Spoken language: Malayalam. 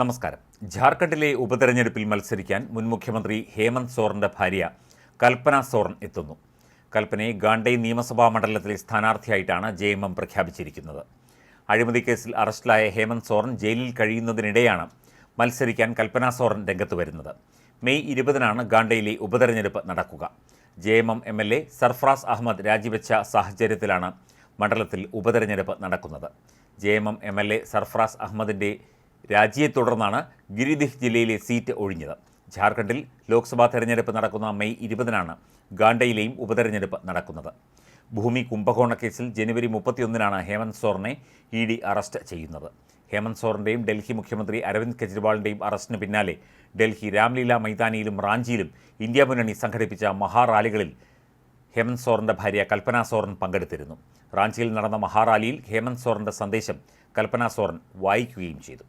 നമസ്കാരം. ജാർഖണ്ഡിലെ ഉപതെരഞ്ഞെടുപ്പിൽ മത്സരിക്കാൻ മുൻ മുഖ്യമന്ത്രി ഹേമന്ത് സോറന്റെ ഭാര്യ കൽപ്പന സോറൻ എത്തുന്നു. കൽപ്പനയെ ഗാണ്ടൈ നിയമസഭാ മണ്ഡലത്തിലെ സ്ഥാനാർത്ഥിയായിട്ടാണ് ജെ എം എം പ്രഖ്യാപിച്ചിരിക്കുന്നത്. അഴിമതി കേസിൽ അറസ്റ്റിലായ ഹേമന്ത് സോറൻ ജയിലിൽ കഴിയുന്നതിനിടെയാണ് മത്സരിക്കാൻ കൽപ്പന സോറൻ രംഗത്ത് വരുന്നത്. മെയ് ഇരുപതിനാണ് ഗാണ്ടയിലെ ഉപതെരഞ്ഞെടുപ്പ് നടക്കുക. J M M M L A Sarfaraz Ahmed രാജിവെച്ച സാഹചര്യത്തിലാണ് മണ്ഡലത്തിൽ ഉപതെരഞ്ഞെടുപ്പ് നടക്കുന്നത്. J M M M L A Sarfaraz അഹമ്മദിന്റെ രാജിയെ തുടർന്നാണ് ഗിരിദിഹ് ജില്ലയിലെ സീറ്റ് ഒഴിഞ്ഞത്. ജാർഖണ്ഡിൽ ലോക്സഭാ തെരഞ്ഞെടുപ്പ് നടക്കുന്ന മെയ് ഇരുപതിനാണ് ഗാണ്ടയിലെയും ഉപതെരഞ്ഞെടുപ്പ് നടക്കുന്നത്. ഭൂമി കുംഭകോണ കേസിൽ ജനുവരി മുപ്പത്തിയൊന്നിനാണ് ഹേമന്ത് സോറിനെ ഇ ഡി അറസ്റ്റ് ചെയ്യുന്നത്. ഹേമന്ത് സോറിന്റെയും ഡൽഹി മുഖ്യമന്ത്രി അരവിന്ദ് കെജ്രിവാളിന്റെയും അറസ്റ്റിന് പിന്നാലെ ഡൽഹി രാംലീല മൈതാനിയിലും റാഞ്ചിയിലും ഇന്ത്യ മുന്നണി സംഘടിപ്പിച്ച മഹാറാലികളിൽ ഹേമന്ത് സോറിന്റെ ഭാര്യ കൽപ്പന സോറൻ പങ്കെടുത്തിരുന്നു. റാഞ്ചിയിൽ നടന്ന മഹാറാലിയിൽ ഹേമന്ത് സോറിന്റെ സന്ദേശം കൽപ്പന സോറൻ വായിക്കുകയും ചെയ്തു.